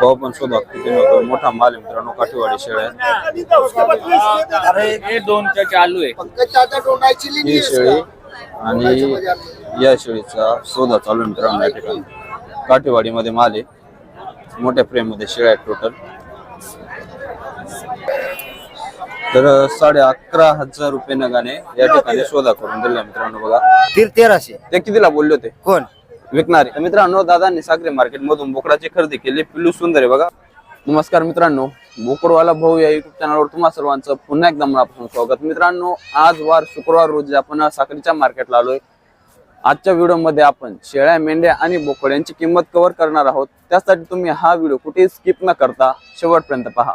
तो पण शोधा किती होतो? मोठा माल आहे मित्रांनो काठीवाडी शेळ्या. हे दोनच्या चालू आहे. ही शेळी आणि या शेळीचा शोधा चालू आहे मित्रांनो या ठिकाणी. काठीवाडीमध्ये माल आहे. मोठ्या फ्रेममध्ये शेळ्या आहेत टोटल तर साडे अकरा हजार रुपये नगाने या ठिकाणी शोधा करून दिला मित्रांनो बघा. तिर तेराशे. ते कितीला बोलले होते? कोण? विकणारे. तर मित्रांनो दादांनी साखरे मार्केट मधून बोकडाची खरेदी केली. पिल्लू सुंदर आहे बघा. नमस्कार मित्रांनो. बोकडवाला भाऊ या युट्यूब चॅनलवर तुम्हा सर्वांचं पुन्हा एकदा मनापासून स्वागत. मित्रांनो आज वार शुक्रवार रोजी आपण साखरेच्या मार्केटला आलोय. आजच्या व्हिडिओमध्ये आपण शेळ्या मेंढ्या आणि बोकड यांची किंमत कव्हर करणार आहोत. त्यासाठी तुम्ही हा व्हिडिओ कुठेही स्किप न करता शेवटपर्यंत पहा.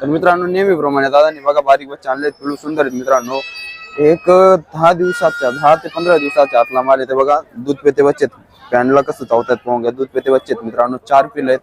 तर मित्रांनो नेहमीप्रमाणे दादांनी बघा बारीक बच्चे आणले पिल्लू सुंदर आहेत मित्रांनो. एक दहा दिवसाच्या दहा ते पंधरा दिवसाच्या आतला माल येते बघा दूध पेते बच्चे पॅनला कसं चावतात घ्या दूध पेते बच्चे आहेत मित्रांनो चार पिल्ल आहेत.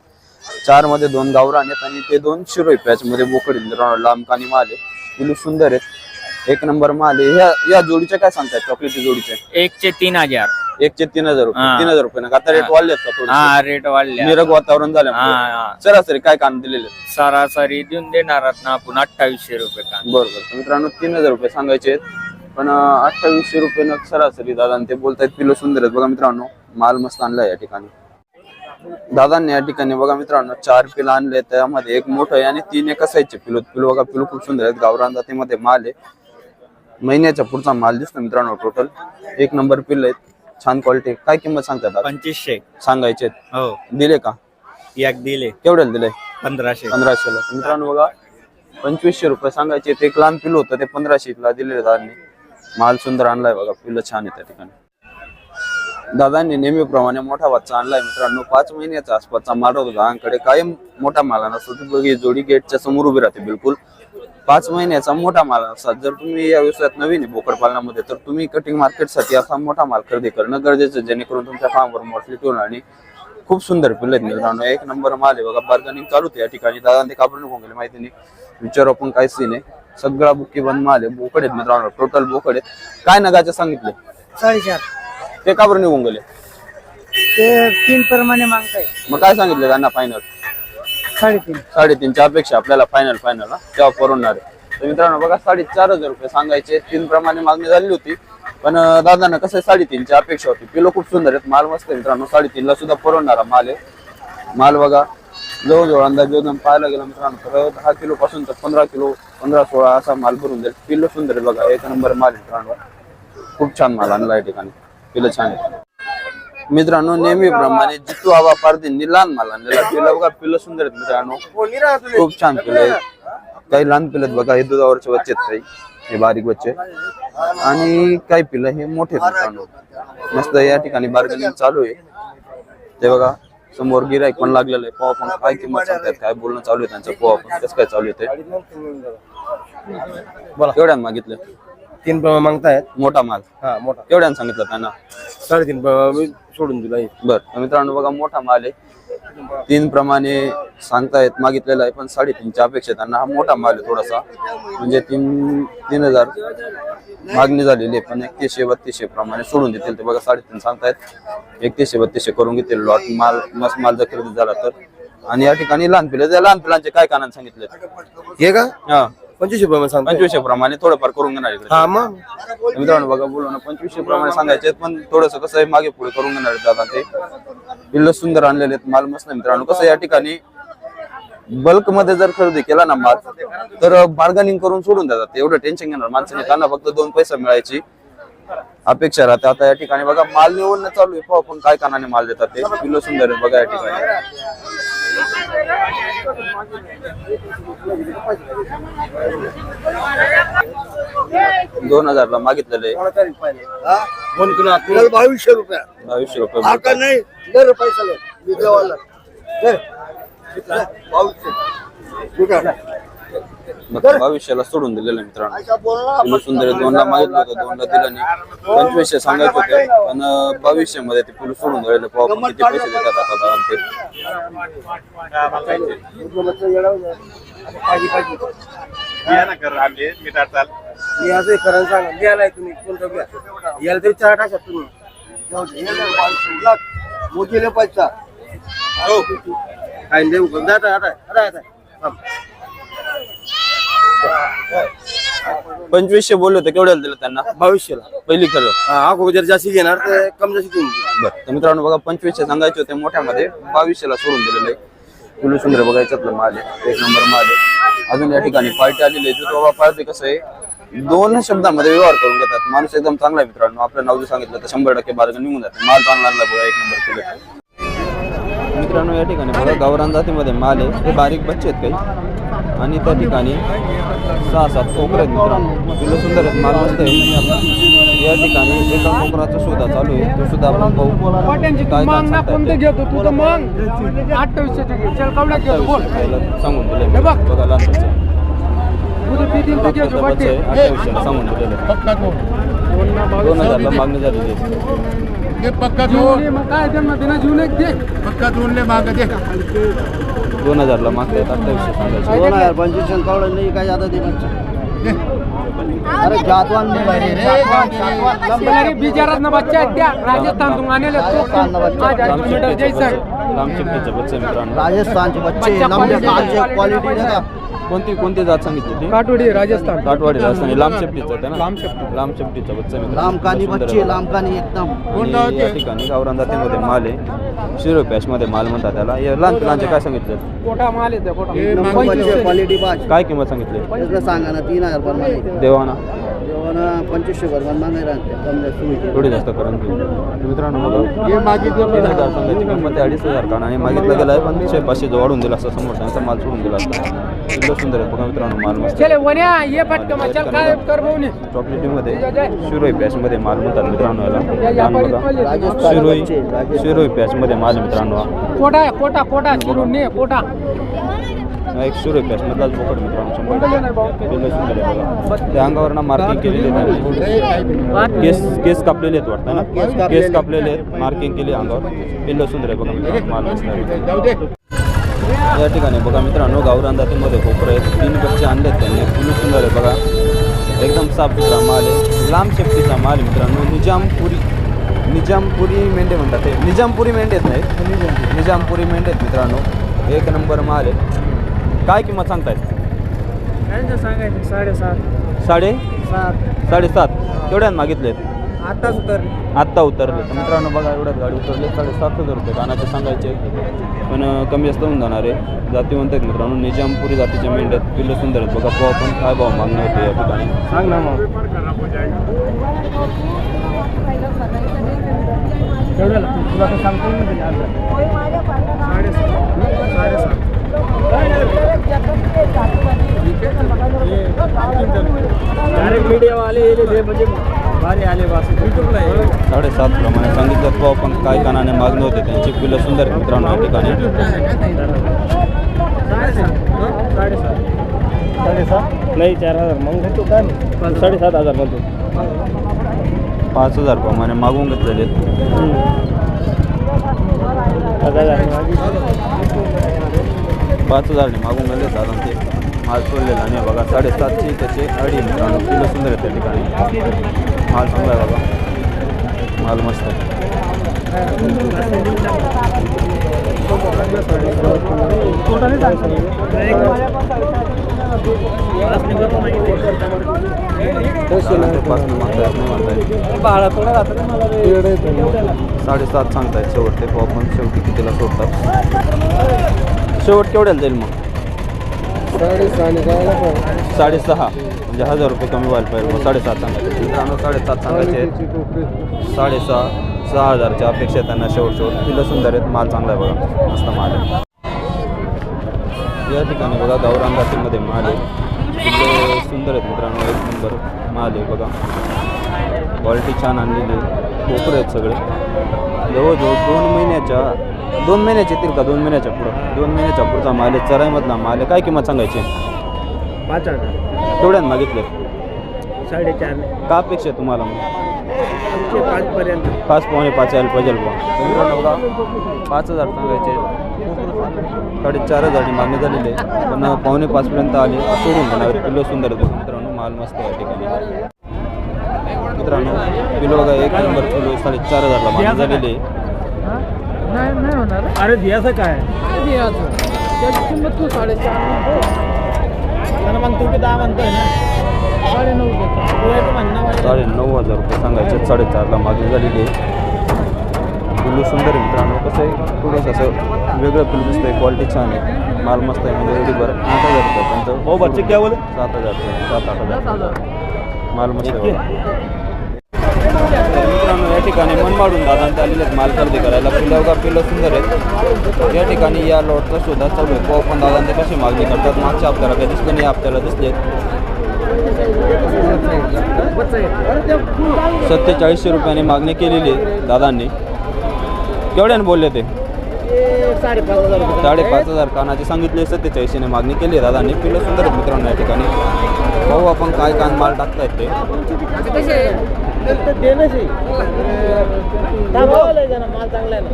चारमध्ये दोन गावरान आहेत आणि ते दोन शिरोई पॅच मध्ये बोकड मित्रांनो लांब कानी माल आहे. पिल्लू सुंदर आहेत. एक नंबर माल आहे. ह्या या जोडीचे काय सांगतायत चॉकलेटी जोडीचे? एकचे तीन हजार. एकचे तीन हजार रुपये. हा. तीन हजार रुपये ना? आता रेट वाढलेत का थोडे हा रेट वाढले निरग वातावरण झालं. हा. सरासरी काय कान दिलेले आहेत? सरासरी देऊन देणार आहात ना आपण अठ्ठावीसशे रुपये का बरोबर. तर मित्रांनो तीन हजार रुपये सांगायचे आहेत. पण अठ्ठावीसशे रुपये न सरासरी दादा ते बोलतायत पिलो सुंदर आहेत. बघा मित्रांनो माल मस्त आणलाय या ठिकाणी. दादांनी या ठिकाणी बघा मित्रांनो चार पिलं आणले त्यामध्ये एक मोठं आहे आणि तीन एका साईजचे पिलो पिलो बघा पिलो खूप सुंदर आहेत. गावरान जातीमध्ये माल आहे. महिन्याच्या पुढचा माल दिसतो मित्रांनो टोटल एक नंबर पिल्ल आहेत. छान क्वालिटी काय किंमत सांगतात? पंचवीसशे. सांगायचे. हो. दिले का? एक दिले. केवढ्याला दिले? पंधराशे. पंधराशे ला मित्रांनो बघा पंचवीसशे रुपये सांगायचे ते एक लहान पिल्लू होतं ते पंधराशे ला दिलेले दादांनी. माल सुंदर आणलाय बघा फुलं छान आहे त्या ठिकाणी. दादांनी नेहमीप्रमाणे मोठा बच्चा आणलाय मित्रांनो. पाच महिन्याचा आसपासचा माल होता दादांकडे कायम मोठा माल नसतो ती बघी जोडी गेटच्या समोर उभी राहते बिलकुल. पाच महिन्याचा मोठा माल असतात जर तुम्ही या व्यवसायात नवीन आहे बोकड पालनामध्ये तर तुम्ही कटिंग मार्केटसाठी असा मोठा माल खरेदी करणं गरजेचं आहे, जेणेकरून तुमच्या फार्मवर मोठली टोन आणि खूप सुंदर पिल्ले आहेत मित्रांनो. एक नंबर माल आहे बघा बार्गनिंग चालू आहे या ठिकाणी. दादा ते कापडून होऊन गेले माहिती नाही. विचारू आपण काय सीन आहे सगळा बुक्की बंद माल आहे बोकड आहेत मित्रांनो टोटल बोकड आहेत. काय नगाचे सांगितले? साडेचार. ते काबर निघून गेले? ते तीन प्रमाणे मागताय. मग काय सांगितले त्यांना फायनल साडेतीन. साडेतीनच्या अपेक्षा आपल्याला फायनल फायनल तेव्हा परवडणार आहे. तर मित्रांनो बघा साडेचार हजार रुपये सांगायचे तीन प्रमाणे मागणी झाली होती. पण अं, दादांना कसं आहे, साडेतीनची अपेक्षा होती. पिलो खूप सुंदर आहेत माल मस्त आहे मित्रांनो साडेतीनला सुद्धा परवडणारा माल आहे. माल बघा जवळजवळ अंदाज एकदम पाहायला गेला मित्रांनो तर दहा किलो पासून तर पंधरा किलो पंधरा सोळा असा माल भरून जाईल. पिल्ल सुंदर आहे बघा एक नंबर माल मित्रांनो. खूप छान माल आणला या ठिकाणी. पिल्ल छान आहे मित्रांनो नेहमीप्रमाणे जितू आबा पारदींनी लहान माल आणलेला पिल्ल बघा पिल्ल सुंदर आहेत मित्रांनो. खूप छान पिल्ल आहेत. काही लहान पिल्ल आहेत बघा हे दुधावरचे बच्चे आहेत काही हे बारीक बच्चे. आणि काही पिलं हे मोठे मित्रांनो. मस्त या ठिकाणी बार्गेनिंग चालू आहे. ते बघा समोर गिराईक पण लागलेलं आहे. पोहा पण काय किंमत सांगतायत काय बोलणं चालू आहे त्यांचं. पोहा पण कसं काय चालू आहे ते. बोला. केवढ्यानं मागितलं. तीन प्रमाणे मागतायत? मोठा माल. हा मोठा. केवढ्यानं सांगितलं त्यांना साडेतीन प्रमाणे मी सोडून दिला बर तर मित्रांनो बघा मोठा माल आहे. तीन प्रमाणे सांगतायत मागितलेला आहे पण साडेतीनच्या अपेक्षा त्यांना हा मोठा माल आहे थोडासा. म्हणजे तीन तीन हजार मागणी झालेली आहे पण एकतीसशे बत्तीसशे प्रमाणे सोडून देतील ते बघा साडेतीन सांगतायत. एकतीसशे बत्तीसशे करून घेतील लॉट माल मस्त माल जर खरेदी झाला तर. आणि या ठिकाणी लहान पिलं त्या लहान पिलांचे काय कानात सांगितले हे का? हा. पंचवीसशे प्रमाणे सांगतो पंचवीसशे प्रमाणे थोडंफार करून घेणार इकडे. हा मग? मित्रांनो बघा बोलू ना पंचवीसशे प्रमाणे सांगायचे पण थोडस कसं आहे मागे पुढे करून घेणार आहेत दादा ते. पिल्ल सुंदर आणलेले आहेत माल मस्त आहे मित्रांनो. कसं या ठिकाणी बल्कमध्ये जर खरेदी केला ना माल तर बार्गनिंग करून सोडून देतात. एवढं टेन्शन घेणार माणसाने. त्यांना फक्त दोन पैसे मिळायची अपेक्षा राहते. आता या ठिकाणी बघा माल निवडणं चालू आहे. पाहू आपण काय कानाने माल देतात ते. पिल्ल सुंदर आहेत बघा या ठिकाणी. दोन हजारला मागितलेले दोन किलो बावीसशे रुपया बावीसशे रुपये हा का नाही दर पैसा ले. मी देवाला. दर. बावीसशे. ठीक आहे. बावीसशेला सोडून दिलेलं मित्रांनो. सुंदर. दोनला मागितलं होतं दोनला दिलं नाही. पंचवीसशे सांगायचे होते पण अं, बावीसशे मध्ये ते पिल्लू सोडून दिलेलं पाहू किती पैसे देतात आता ते. मी असं खरं सांगा तुम्ही कोणतं याला तरी टाका तुम्ही. पैसा. काय देऊ? आता आता आता. पंचवीसशे बोलले होते केवढ्याला दिलं त्यांना? बावीसशेला. पहिली खरं. हा अगोदर जर जास्ती घेणार तर कम जास्ती देऊ. बरं तर मित्रांनो बघा पंचवीसशे सांगायचे होते मोठ्यामध्ये बावीसशेला सोडून दिलेले पिलू सुंदर बघा याच्यातलं माल आहे. एक नंबर माल आहे. अजून या ठिकाणी पार्टी आलेली आहे. जो बाबा पाळते कसं आहे? दोन शब्दामध्ये व्यवहार करून घेतात. माणूस एकदम चांगला आहे मित्रांनो. आपलं नाव जर सांगितलं तर शंभर टक्के बार्गन निघून जाते. माल चांगला आणला बघा एक नंबर किलो मित्रांनो या ठिकाणी बघा गावरान जातीमध्ये माल आहे. हे बारीक बच्चे आहेत काही. आणि त्या ठिकाणी सहा सात कोकरे आहेत मित्रांनो. सुंदर आहेत माल मस्त आहे. या ठिकाणी एका कोकराचा शोधा चालू आहे. तो सुद्धा आपण पाहू. काय सांगून दिले. बघ. सांगून दिलेले दोन हजारला मागणी झालेली आहे. जीवन ये, मग काय त्यांना देणं जीवन एक दे दोन हजारला मागतायत अठ्ठावीसशे सांगायचे दोन हजार पंचवीस कवडा नाही काय ज्यादा देणार अरे जातवान नहीं बिचारात ना बच्चा आहेत त्या राजस्थान तुम आने ले तो राजस्थान ना बच्चा. मित्रांनो राजस्थानचे बच्चे. क्वालिटी का कोणती कोणती जात सांगितली ती काटोडी राजस्थान. काटवाडी राजस्थानी. लांब शेपटीचं होतं ना? लांब शेपटी. लांब शेपटीचा बच्चा मित्रांनो. लामकानी सुंदर बच्चे आहे. लामकानी एकदम. आणि या ठिकाणी गावरान जातीमध्ये माल आहे. शिरो मध्ये माल म्हणतात त्याला. या लहान पिलांचे काय सांगितले? कोटा माल येते नंबर पंचवीसशे. क्वालिटी बाज काय किंमत सांगितली? त्याचं सांगा ना तीन हजार प्रमाणे देवाना पंचवीसशे भरमान जास्त होईल. थोडी जास्त करून घेऊ. तर मित्रांनो बघा. मागितलं तीन हजार सांगायची किंमत आहे अडीच हजार कारण आणि मागितलं गेलं आहे पण शे पाचशे जो वाढून दिला असता समोर त्यांचा माल सोडून दिला असता. किल्लो सुंदर आहे. बघा मित्रांनो माल मस्त चॉकलेटीमध्ये शिरोई पॅचमध्ये माल म्हणतात मित्रांनो याला. शिरोई. शिरोई पॅचमध्ये माल मित्रांनो. कोटा कोटा कोटा चिरून ने कोटा हा एक शिरोई पॅचमधलाच बोकड मित्रांनो शंभर टक्के. सुंदर आहे बघा. त्या अंगावर ना मार्किंग केलेली आहे. केस केस कापलेले आहेत वाटतं ना? केस कापलेले. आहेत. मार्किंग केली अंगावर. किल्लो सुंदर आहे बघा मित्रांनो माल आहे. या ठिकाणी बघा मित्रांनो गावरान जातीमध्ये कोपरं आहेत. तीन बच्चे आणलेत त्यांनी. फुलं सुंदर आहे बघा. एकदम साफ सुथरा माल आहे. लांब शेपटीचा माल मित्रांनो. निजामपुरी निजामपुरी मेंढे म्हणतात ते. निजामपुरी मेंढे आहेत नाही. निजामपुरी मेंढे आहेत मित्रांनो. एक नंबर माल आहे. काय किंमत सांगतायत सांगायचं साडेसात. साडे? सात. साडेसात. केवढ्यात मागितलेत? आताच उतर आत्ता उतरले. तर मित्रांनो बघा एवढ्यात गाडी उतरली. साडेसात हजार रुपये. कानाचे सांगायचे. पण अं, कमी जास्त होऊन जाणार आहे. जाती म्हणतात मित्रांनो निजामपुरी जातीच्या मेंढ्यात पिल्लं सुंदर आहेत. बघा भाव पण काय भाव मागणे होते या ठिकाणी. सांग ना मग. एवढ्याला तुला तर सांगतो ना मीडियावाले म्हणजे भारी आले बस युट्यूबला साडेसात प्रमाणे सांगितलं भाव पण काय कानाने मागणे होते. त्यांची पिल्लं सुंदर आहेत मित्रांनो या ठिकाणी. साडेसात नाही चार हजार. मग घेतो काय साडेसात हजार म्हणतो. पाच हजार प्रमाणे मागून घेतलेले पाच हजारने मागून गेले साधारण ते. माल सोडलेला आणि बघा साडेसातशे त्याचे अडी मित्रांनो. सुंदर आहे त्या ठिकाणी. माल चांगला आहे बघा. माल मस्त आहे. साडेसात सांगतायत शेवट ते पण शेवटी कितीला सोडतात? शेवट केवढ्याला जाईल मग? साडेसहा. म्हणजे हजार रुपये कमी व्हायला पाहिजे. मग साडेसात सांगायचे. मित्रांनो साडेसात सांगायचे. साडेसहा सहा हजारच्या अपेक्षा त्यांना शेवट शेवट पिलं सुंदर आहेत. माल चांगला आहे बघा. मस्त माल आहे. या ठिकाणी बघा गावरान जातीमध्ये माल आहे. सुंदर आहेत मित्रांनो. एक नंबर माल आहे बघा. क्वालिटी छान आणलेली आहे. कोपर आहेत सगळे. जवळजवळ दोन महिन्याच्या दोन महिन्याचे येतील का? दोन महिन्याच्या पुढं. दोन महिन्याच्या पुढचा माल आहे चराईमधला माल आहे काय किंमत सांगायची? पाच हजार. तेवढ्यात मागितले. साडेचार. का अपेक्षा आहे तुम्हाला मग? आमचे पाच पर्यंत. पाच पावणे पाच यायला पाहिजे बा पाच हजार सांगायचे. साडेचार हजारची मागणी झालेली आहे. पण पावणे पाचपर्यंत आले. सोडून घेणार किलो सुंदर आहे मित्रांनो माल मस्त आहे या ठिकाणी. मित्रांनो किलो बघा एक नंबर किलो साडेचार हजारला मागणी झालेली आहे. नाही नाही होणार. अरे द्यायचं काय? कधी याचं त्याची किंमत तू साडेचार त्याला मग तुम्ही दहा म्हणतोय ना? साडे नऊ तू एक म्हणणं माझ्या साडे नऊ हजार रुपये सांगायचे साडेचारला मागणी झालेली आहे. पिल्लू सुंदर आहे मित्रांनो. कसं आहे? थोडंसं असं वेगळं पिल्लू दिसतंय. क्वालिटी छान आहे. माल मस्त आहे. म्हणजे एवढी बरं. आठ हजार रुपये त्यांचं भाऊ बच्चे क्या बोले सात हजार रुपये, सात आठ हजार माल मस्त आहे. या ठिकाणी मनमाडून दादांचे आलेले आहेत. माल खरेदी करायला. पिल्लं का पिल्लं सुंदर आहेत. या ठिकाणी या लॉटचा शोधा चालू आहे. पण दादांचे कशी मागणी करतात. मागच्या आपल्याला काही दिसले नाही आपल्याला दिसलेत सत्तेचाळीसशे रुपयाने मागणी केलेली आहे दादांनी. केवढ्याने बोलले ते? साडेपाच हजार. हजार कानाचे सांगितले सत्तेचाळीसशेने मागणी केली आहे दादांनी. पिल्लं सुंदर आहेत मित्रांनो या ठिकाणी. भाऊ आपण काय कान माल टाकतायत ते. कसे देणंच आहे. दाबावलं जरा माल चांगला आहे ना?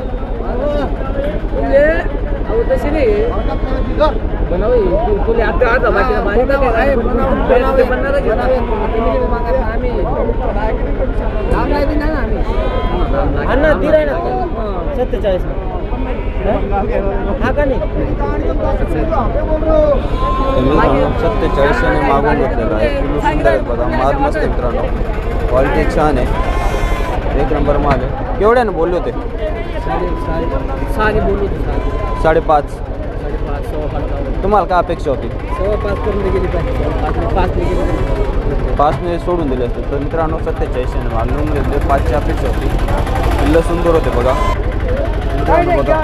म्हणजे अहो तसे नाही बनावे तुले आता आता बाकी माहिती आहे. बनावे बनणारच आम्ही लांब नाही बी नाही ना आम्ही. अण्णा दिलाय ना सत्तेचाळीस. हा? का नाही? मित्रांनो सत्तेचाळीसशेने मागून घेतलेला आहे. पिल्लू सुंदर आहेत बघा माल मस्त आहे मित्रांनो. क्वालिटी छान आहे. एक नंबर माल आहे. केवढ्याने बोलले होते? साडेपाच. तुम्हाला काय अपेक्षा होती? पाच पाचने सोडून दिले असते. तर मित्रांनो सत्तेचाळीसशेने माल लिहून घेतले पाचची अपेक्षा होती. पिल्लं सुंदर होते बघा. मित्रांनो बघा.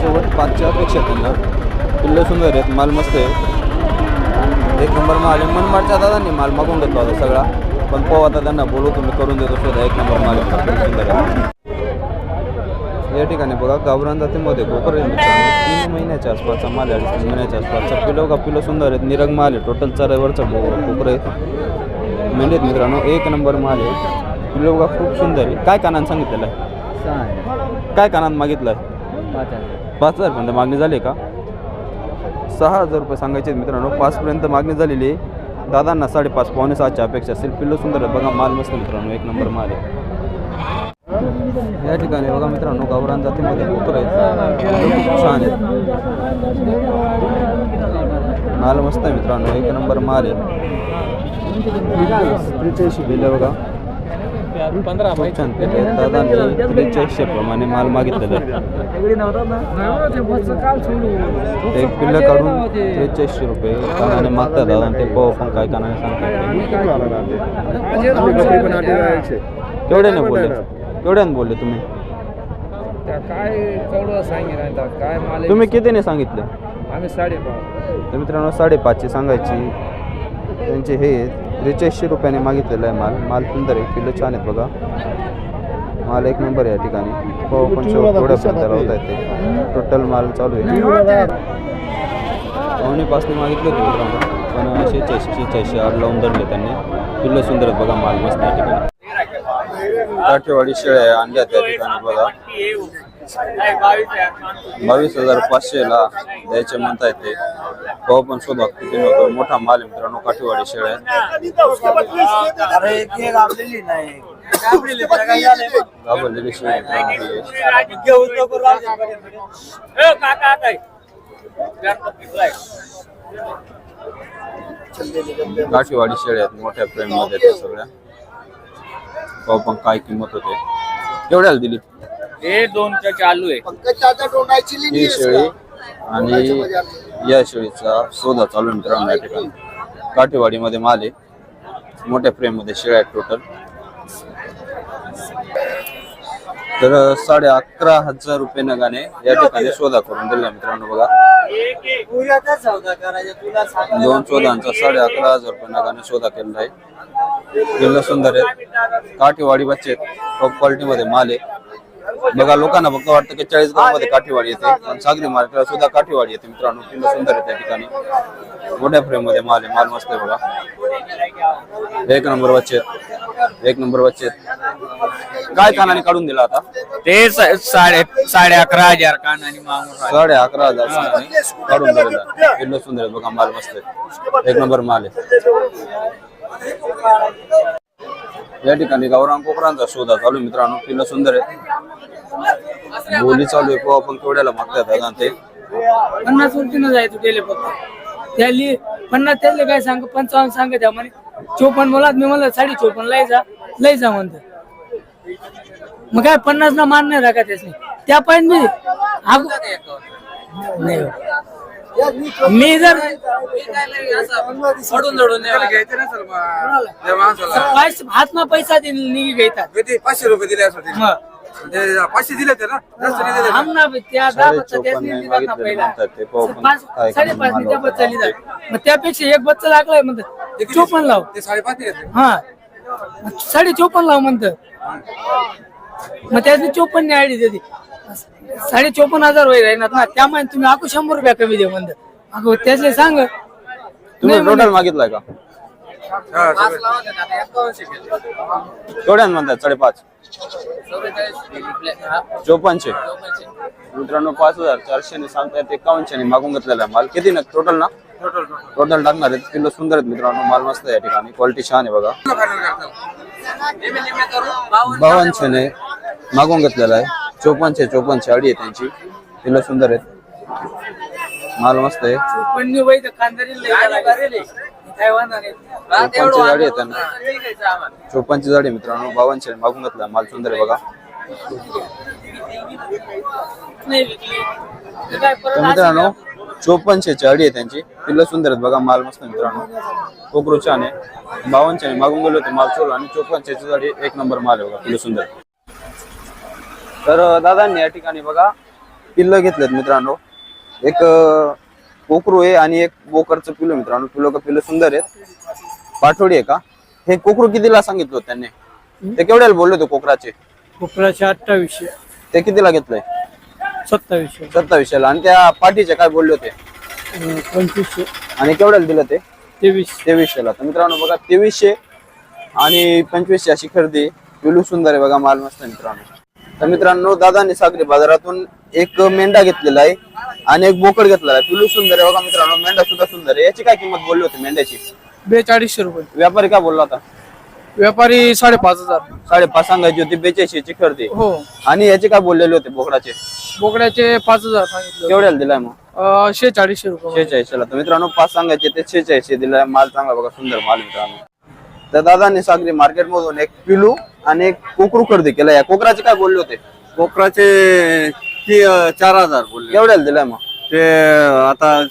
शेवट पाचची अपेक्षा त्यांना पिल्लं सुंदर आहेत. माल मस्त आहे. एक नंबर माल आहे. मनमाडच्या दादांनी माल मागून घेतला होता सगळा. पण पाहू आता त्यांना बोलू तुम्ही करून देतो सुद्धा एक नंबर माल आहे पिल्लं सुंदर आहे या ठिकाणी बघा गावरान जातीमध्ये मित्रांनो. तीन महिन्याच्या आसपासचा माल आहे अडीच तीन महिन्याच्या आसपासचा. पिलो का पिलो सुंदर आहेत निरंग माल आहे. टोटल चरावरचा कोपर आहे. मेंढीत मित्रांनो एक नंबर माल आहे. पिलो का खूप सुंदर आहे. काय कानान सांगितलेलं आहे? काय कानान मागितलं आहे. पाच हजारपर्यंत मागणी झाली का? सहा हजार रुपये सांगायचे मित्रांनो. पाचपर्यंत मागणी झालेली आहे. दादांना साडेपाच पावणे सहाच्या अपेक्षा असेल पिल्लो सुंदर बघा माल मस्त मित्रांनो. एक नंबर माल आहे. या ठिकाणी बघा मित्रांनो गावरान जातीमध्ये कुत्र आहेत. खूप छान आहेत माल मस्त आहे मित्रांनो. एक नंबर माल आहे. दिलं बघा. पंधरा खूप छान. पेट आहे दादांनी त्रेचाळीसशे प्रमाणे माल मागितलेला. आहे काल एक पिल्लं काढून त्रेचाळीसशे रुपये कानाने मागतात दादा आणि ते पाहू पण काय कानाने सांगतात केवढ्याने बोलले. केवढ्याने बोलले तुम्ही. काय तुम्ही कितीने सांगितलं? आम्ही साडेपाच. तर मित्रांनो साडेपाचशे सांगायची. त्यांचे हे त्रेचाळीसशे रुपयाने मागितलेलं आहे माल. माल सुंदर आहे किलो छान आहेत बघा. माल एक नंबर आहे या ठिकाणी. पाहू पण शेवट थोड्यापर्यंत लावता येते टोटल माल चालू आहे. पावणे पाचने मागितले होते पण शेचाळीस शेचाळीसशे आठ लावून धरले त्यांनी. किल्लो सुंदर आहेत बघा माल मस्त या ठिकाणी काठेवाडी शेळ्या आणल्या त्या ठिकाणी बघा. बावीस हजार पाचशेला द्यायचे म्हणता येते पाहू पण शोधा किती नको मोठा माल आहे मित्रांनो काठेवाडी शेळ्या घाबरलेली शेळी मित्रांनो ही काठीवाडी शेळ्या आहेत मोठ्या फ्रेममध्ये त्या सगळ्या. पाहू पण काय किंमत होते. केवढ्याला दिली? हे दोनच्या चालू आहे. ही शेळी आणि या शेळीचा शोधा चालू आहे मित्रांनो या ठिकाणी. काठेवाडीमध्ये माल आहे. मोठ्या फ्रेममध्ये शेळ्या आहेत टोटल तर साडे अकरा हजार रुपये नगाने या ठिकाणी शोधा करून दिला मित्रांनो बघा. दोन चौदांचा साडे अकरा हजार रुपये नगाने शोधा केलेला आहे. किल्ला सुंदर आहेत. काठीवाडी बच्चे टॉप क्वालिटी मध्ये माल आहे. बघा लोकांना फक्त वाटतं की चाळीस गावमध्ये काठीवाडी येते. पण सागरी मार्केटला सुद्धा काठीवाडी येते. मित्रांनो किल्ला सुंदर आहे त्या ठिकाणी. मोठ्या फ्रेममध्ये माल आहे. माल मस्त आहे बघा. एक नंबर बच्चे आहेत. एक नंबर बच्चे आहेत. काय कानाने काढून दिला आता? ते स- साडे साडे अकरा हजार राहिले. साडे अकरा हजार काढून दिलेला किल्लो सुंदर आहे बघा माल मस्त आहे. एक नंबर माल आहे. या ठिकाणी गावरान कोकरांचा शोधा चालू मित्रांनो किल्लो सुंदर आहे. बोली चालू आहे. पाहू आपण केवढ्याला मागतात ते. पन्नास वरतीनं जायचं टेले फक्त. त्याली पन्नास त्याले काय सांग पंचावन्न सांग द्या म्हणे. चोपन्न बोला मी म्हणलं साडे चोपन्न लय जा लय जा म्हणतो. मग काय पन्नास ना मान नाही राखा त्याच त्या पाहिजे मी. आगो नाही. मी जर पैसे- हातमा पैसा निघी घेतात. किती पाचशे रुपये दिले असं मग ते पाचशे दिले ते ना? जास्त नाही दिले आम ना बे, त्या दहा बच्चा त्याच ना पहिला. पाच साडेपाच त्या. बच्चा लिहिला मग त्यापेक्षा एक बच्चा लागलाय म्हणतात. चोपन्न लाव. ते साडेपाच दिले. हा. साडे चोपन्न लाव म्हणत मग त्याची चोपन्न आयडी देते. साडे चोपन्न हजार वय राहणार ना त्यामुळे तुम्ही आकू शंभर रुपया कमी दे म्हणत अगो त्याचे सांग. तुम्ही टोटल मागितलाय का. केवढ्यान म्हणतात साडेपाच. चोपन्नशे. मित्रांनो पाच हजार चारशे ने सांगतायत एकावन्नशे ने मागून घेतलेला आहे माल. किती ना? टोटल ना? टोटल टाकणार आहेत. किलो सुंदर आहेत मित्रांनो माल मस्त आहे या ठिकाणी. क्वालिटी छान आहे बघा. बावनशे ने मागून घेतलेला आहे. चोपन्नशे चोपन्नशे अडी आहे त्यांची. किलो सुंदर आहेत. माल मस्त आहे. चोपन्नची गाडी आहे त्यांना. चोपन्नची गाडी आहे मित्रांनो. बावनशे मागून घेतला. माल सुंदर आहे बघा. तर मित्रांनो चोपन्नशे अडी आहे त्यांची. पिल्लं सुंदर आहेत बघा. माल मस्त मित्रांनो. कोकरू छान आहे. बावनशे मागून गेलो होते माल सोडून आणि चोपन्नशे गाडी एक नंबर माल आहे बघा. पिल्लं सुंदर. तर दादांनी या ठिकाणी बघा पिल्लं घेतलेत मित्रांनो. एक कोकरू आहे आणि एक बोकरचं पिल्लं मित्रांनो. पिल्लो का पिल्लं सुंदर आहेत. पाठोडी आहे का? हे कोकरू कितीला सांगितलं होतं त्यांनी? ते केवढ्याला बोलले होते कोकराचे? कोपराचे अठ्ठावीसशे. ते कितीला घेतलंय? सत्तावीसशे. सत्तावीसशेला. आणि त्या पाठीचे काय बोलले होते? पंचवीसशे. आणि केवढ्याला दिलं ते? तेवीस. तेवीसशेला. तर मित्रांनो बघा तेवीसशे आणि पंचवीसशे अशी खरेदी. पिलू सुंदर आहे बघा माल मस्त मित्रांनो. तर मित्रांनो दादांनी सागरी बाजारातून एक मेंढा घेतलेला आहे आणि एक बोकड घेतलेला आहे. पिलू सुंदर आहे बघा मित्रांनो मेंढा सुद्धा सुंदर आहे. याची काय किंमत बोलली होती मेंढ्याची? बेचाळीसशे रुपये. व्यापारी काय बोलला होता? व्यापारी साडेपाच हजार. साडेपाच सांगायची होती बेचाळीसशेची खरेदी. हो. आणि याचे काय बोललेले होते बोकडाचे? बोकड्याचे पाच हजार सांगितलं केवढ्याला दिलाय मग? शेचाळीसशे रुपये. शेहेचाळीसला तर मित्रांनो पाच सांगायचे ते शेहेचाळीसशे दिलाय. माल चांगला बघा सुंदर माल मित्रांनो. तर दादांनी सागरी मार्केट मधून एक पिलू आणि एक कोकरू खरेदी केला. या कोकराचे काय बोलले होते? कोकराचे ती अं, चार हजार बोलले केवढ्याला दिलाय मग? ते आता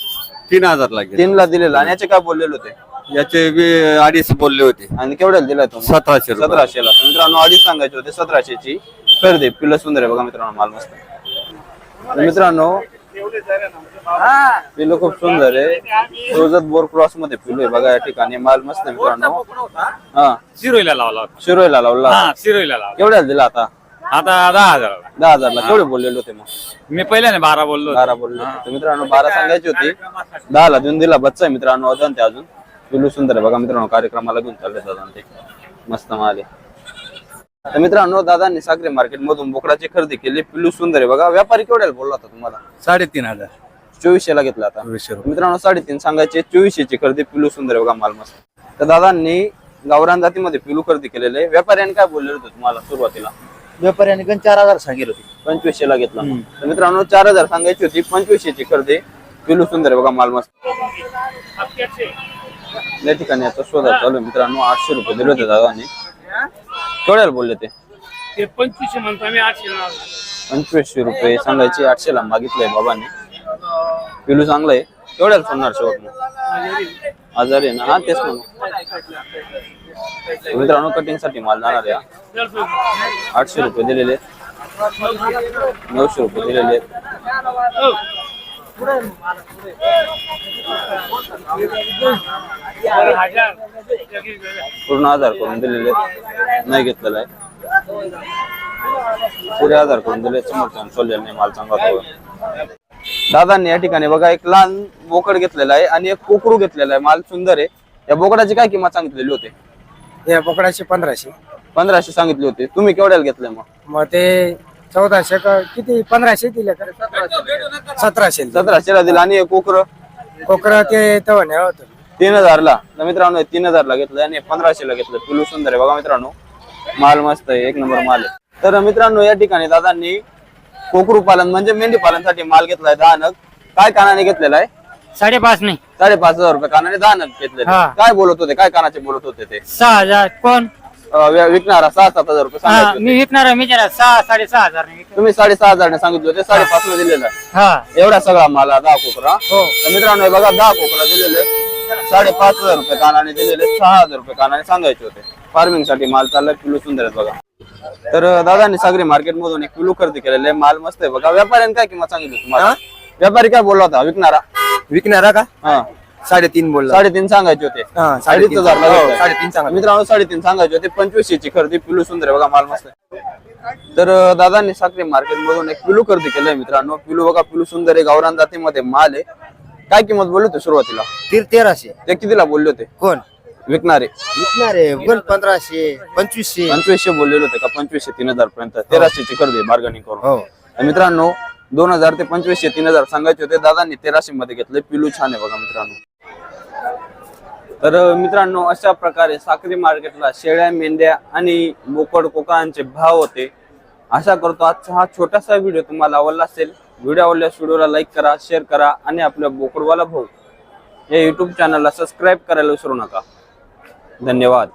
तीन हजार लागेल तीन ला दिलेला. आणि याचे काय बोललेले होते? याचे बी अडीच बोलले होते. आणि केवढ्याला दिलाय तो सतराशे रुपये. सतराशेला. तर मित्रांनो अडीच सांगायचे होते सतराशेची खरेदी. पिल्ल सुंदर आहे बघा मित्रांनो माल मस्त तर मित्रांनो पिल्लू खूप सुंदर आहे. रोजत बोर क्रॉसमध्ये पिल्लू आहे बघा या ठिकाणी. माल मस्त आहे मित्रांनो. हा. शिरोईला लावला. शिरोईला लावला. हा शिरोईला लावला. केवढ्याला दिला आता? आता दहा हजार. दहा हजारला. केवढे बोललेले होते मग? मी पहिल्याने बारा बोललो. बारा बोलले होते. मित्रांनो बारा सांगायची होती. दहा ला देऊन दिला बच्चा आहे मित्रांनो. अजून ते अजून. पिल्लू सुंदर आहे बघा मित्रांनो. कार्यक्रमाला घेऊन चालले दादा ते. मस्त माल आहे. तर मित्रांनो दादांनी सागरी मार्केट मधून बोकडाची खरेदी केली. पिल्लू सुंदर आहे बघा. व्यापारी केवढ्याला बोलला होता तुम्हाला? साडेतीन हजार. चोवीसशे ला घेतला आता मित्रांनो साडेतीन सांगायचे चोवीसशे ची खरेदी पिलू सुंदर आहे बघा माल मस्त तर दादांनी गावरान जातीमध्ये पिलू खरेदी केलेले आहे. व्यापाऱ्यांनी काय बोललेलं होतं तुम्हाला सुरुवातीला? व्यापाऱ्याने पण चार हजार सांगितलं होते. पंचवीसशे ला घेतला. तर मित्रांनो चार हजार सांगायची होती. पंचवीसशे ची खरेदी पिलू सुंदर आहे बघा माल मस्त या ठिकाणी आता शोधा चालू आहे मित्रांनो. आठशे रुपये दिले होते दादांनी. केवढ्याला बोलले ते ते पंचवीसशे म्हणतो आम्ही आठशे पंचवीसशे रुपये सांगायचे आठशे ला मागितलंय बाबांनी पिलू चांगलं आहे केवढ्याला सोडणार शेवट आजारी आहे ना हा तेच ना मग. मित्रांनो कटिंगसाठी माल जाणार आहे हा. आठशे रुपये दिलेले. नऊशे रुपये दिलेले. पूर्ण आधार करून दिलेले. नाही घेतलेला आहे. पुरे आधार करून दिले समोरच्या सोडलेला नाही माल चांगला. दादांनी या ठिकाणी बघा एक लहान बोकड घेतलेला आहे आणि एक कोकरू घेतलेला आहे. माल सुंदर आहे. या बोकडाची काय किंमत सांगितलेली होती? या बोकडाचे पंधराशे. पंधराशे सांगितली होती. तुम्ही केवढ्याला घेतलंय मग? मग ते चौदाशे का किती? पंधराशे दिले का? सतराशे. सतराशेला दिला. आणि एक कोकर? कोकरा ते तवा नाही होत तीन हजारला. तर मित्रांनो तीन हजारला घेतलं. आणि पंधराशेला घेतलं. पिलू सुंदर आहे. बघा मित्रांनो माल मस्त आहे. एक नंबर माल आहे. तर मित्रांनो या ठिकाणी दादांनी कोकरू पालन म्हणजे मेंढी पालनसाठी माल घेतलाय दहा नग काय कानाने घेतलेला आहे? साडेपाच नाही. साडेपाच हजार रुपये कानाने दहा नग घेतलेले. हा. काय बोलत होते? काय कानाचे बोलत होते ते? सहा हजार. कोण? विकणारा सहा सात हजार रुपये हा, सांगायचे मी. विकणार मी जरा सहा साडेसहा हजार. तुम्ही साडेसहा हजार सांगितले होते साडेपाच ला दिलेला आहे. हा. एवढा सगळा माल दहा कोकरा. हो. तर मित्रांनो हे बघा दहा कोकरा दिलेले साडेपाच हजार रुपये कानाने दिलेले सहा हजार रुपये कानाने सांगायचे होते. फार्मिंगसाठी माल चाललाय पिलू सुंदर आहेत बघा. तर अं, दादांनी सागरी मार्केट मधून एक पिलू खरेदी केलेले आहे. माल मस्त आहे बघा. व्यापाऱ्यांनी काय किंमत सांगितली तुम्हाला? व्यापारी काय बोलला होता? विकणारा? विकणारा का? हा. साडेतीन बोलला. साडेतीन सांगायचे होते. हा, अडीच साडेतीन. हजार हो. साडेतीन सांगा. मित्रांनो साडेतीन सांगायचे होते. पंचवीसशे ची खरेदी पिलू सुंदर आहे बघा माल मस्त आहे. तर अं, दादांनी साखरे मार्केट मधून एक पिलू खरेदी केलंय मित्रांनो. पिलू बघा पिलू सुंदर आहे गावरान जातीमध्ये माल आहे. काय किंमत बोलले होते सुरुवातीला? तीर तेराशे. ते कितीला बोलले होते? कोण? विकणारे. विकणारे. कोण? पंधराशे पंचवीसशे. पंचवीसशे बोललेले होते का? पंचवीसशे तीन हजार पर्यंत. तेराशे ची खरेदी बार्गनिंग करून. हो. तर मित्रांनो दोन हजार ते पंचवीसशे तीन हजार सांगायचे होते. दादांनी तेराशे मध्ये घेतले पिलू छान आहे बघा मित्रांनो. तर मित्रांनो अशा प्रकारे साखरी मार्केटला शेळ्या मेंढ्या आणि बोकड कोकांचे भाव होते. आशा करतो आजचा हा छोटासा व्हिडिओ तुम्हाला आवडला असेल. व्हिडिओ आवडल्यास व्हिडिओला लाईक करा शेअर करा आणि आपल्या बोकडवाला भाऊ या युट्यूब चॅनलला सबस्क्राईब करायला विसरू नका. धन्यवाद.